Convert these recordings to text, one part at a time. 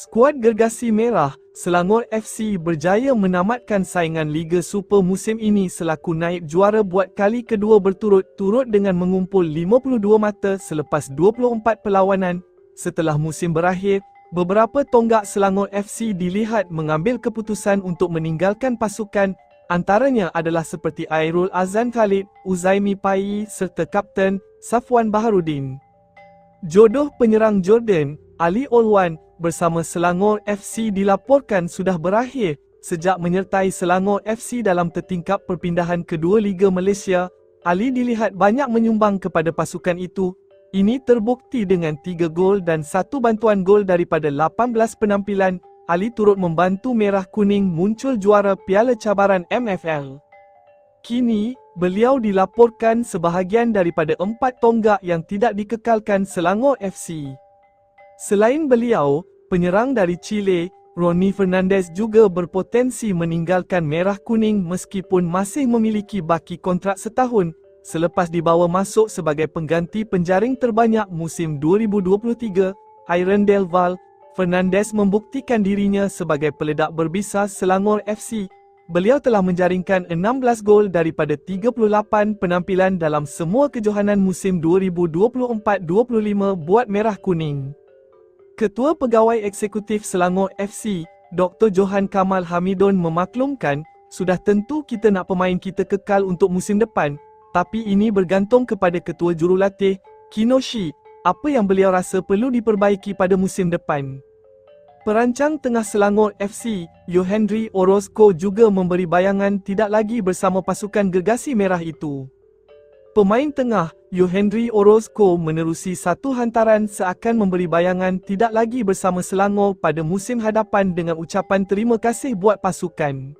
Skuad Gergasi Merah, Selangor FC berjaya menamatkan saingan Liga Super musim ini selaku naib juara buat kali kedua berturut-turut dengan mengumpul 52 mata selepas 24 perlawanan. Setelah musim berakhir, beberapa tonggak Selangor FC dilihat mengambil keputusan untuk meninggalkan pasukan Antaranya adalah seperti Airul Azan Khalid, Uzaimi Pai serta Kapten Safwan Baharudin. Jodoh penyerang Jordan, Ali Olwan bersama Selangor FC dilaporkan sudah berakhir sejak menyertai Selangor FC dalam tertingkap perpindahan kedua Liga Malaysia. Ali dilihat banyak menyumbang kepada pasukan itu. Ini terbukti dengan 3 gol dan 1 bantuan gol daripada 18 penampilan Ali turut membantu Merah Kuning muncul juara Piala Cabaran MFL. Kini, beliau dilaporkan sebahagian daripada empat tonggak yang tidak dikekalkan Selangor FC. Selain beliau, penyerang dari Chile, Ronnie Fernandez juga berpotensi meninggalkan Merah Kuning meskipun masih memiliki baki kontrak setahun selepas dibawa masuk sebagai pengganti penjaring terbanyak musim 2023, Iron Del Val, Fernandez membuktikan dirinya sebagai peledak berbisa Selangor FC. Beliau telah menjaringkan 16 gol daripada 38 penampilan dalam semua kejohanan musim 2024-25 buat Merah Kuning. Ketua Pegawai Eksekutif Selangor FC, Dr. Johan Kamal Hamidon memaklumkan, sudah tentu kita nak pemain kita kekal untuk musim depan, tapi ini bergantung kepada Ketua Jurulatih, Kinoshi, apa yang beliau rasa perlu diperbaiki pada musim depan. Perancang tengah Selangor FC, Yohendri Orozco juga memberi bayangan tidak lagi bersama pasukan gergasi merah itu. Pemain tengah, Yohendri Orozco menerusi satu hantaran seakan memberi bayangan tidak lagi bersama Selangor pada musim hadapan dengan ucapan terima kasih buat pasukan.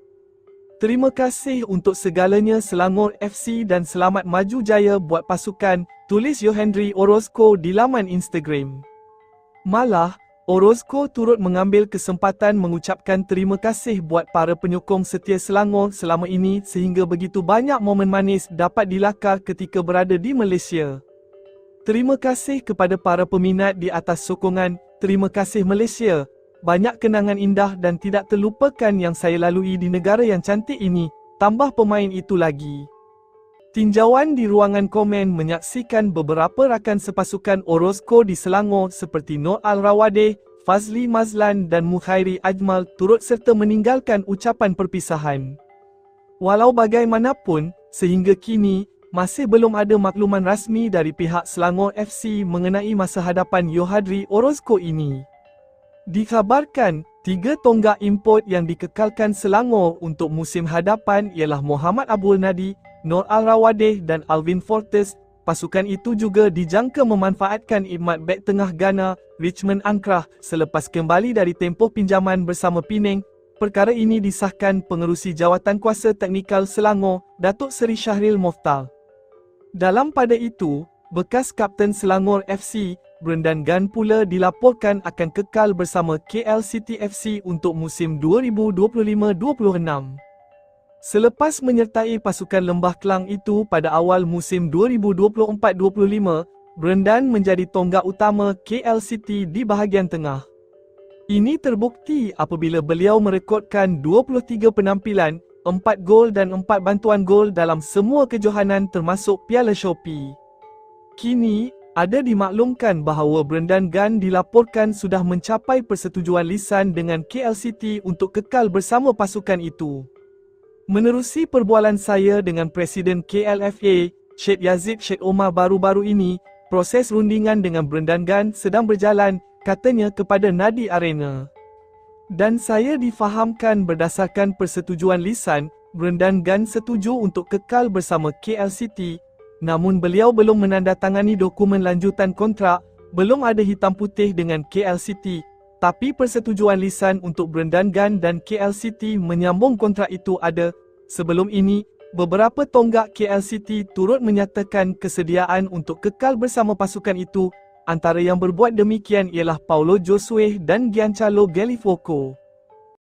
Terima kasih untuk segalanya Selangor FC dan selamat maju jaya buat pasukan, tulis Yohendri Orozco di laman Instagram. Malah, Orozco turut mengambil kesempatan mengucapkan terima kasih buat para penyokong setia Selangor selama ini sehingga begitu banyak momen manis dapat dilakar ketika berada di Malaysia. Terima kasih kepada para peminat di atas sokongan, terima kasih Malaysia, banyak kenangan indah dan tidak terlupakan yang saya lalui di negara yang cantik ini, tambah pemain itu lagi. Tinjauan di ruangan komen menyaksikan beberapa rakan sepasukan Orozco di Selangor seperti Noor Al-Rawadeh, Fazli Mazlan dan Mukhairi Ajmal turut serta meninggalkan ucapan perpisahan. Walau bagaimanapun, sehingga kini, masih belum ada makluman rasmi dari pihak Selangor FC mengenai masa hadapan Yohadri Orozco ini. Dikabarkan, tiga tonggak import yang dikekalkan Selangor untuk musim hadapan ialah Muhammad Abdul Nadi, Nur Al-Rawadeh dan Alvin Fortes. Pasukan itu juga dijangka memanfaatkan imat bek tengah Ghana, Richmond Ankrah, selepas kembali dari tempoh pinjaman bersama Penang. Perkara ini disahkan pengerusi Jawatan Kuasa Teknikal Selangor, Datuk Seri Syahril Moftal. Dalam pada itu, bekas Kapten Selangor FC, Brendan Gunn pula dilaporkan akan kekal bersama KL City FC untuk musim 2025-26. Selepas menyertai pasukan Lembah Kelang itu pada awal musim 2024-25, Brendan menjadi tonggak utama KL City di bahagian tengah. Ini terbukti apabila beliau merekodkan 23 penampilan, 4 gol dan 4 bantuan gol dalam semua kejohanan termasuk Piala Shopee. Kini, ada dimaklumkan bahawa Brendan Gunn dilaporkan sudah mencapai persetujuan lisan dengan KLCT untuk kekal bersama pasukan itu. Menerusi perbualan saya dengan Presiden KLFA, Sheikh Yazid Sheikh Omar baru-baru ini, proses rundingan dengan Brendan sedang berjalan, katanya kepada Nadi Arena. Dan saya difahamkan berdasarkan persetujuan lisan, Brendan Gunn setuju untuk kekal bersama KLCT namun beliau belum menandatangani dokumen lanjutan kontrak, belum ada hitam putih dengan KLCT, tapi persetujuan lisan untuk Brendan dan KLCT menyambung kontrak itu ada. Sebelum ini, beberapa tonggak KLCT turut menyatakan kesediaan untuk kekal bersama pasukan itu, antara yang berbuat demikian ialah Paulo Josue dan Giancarlo Galifoco.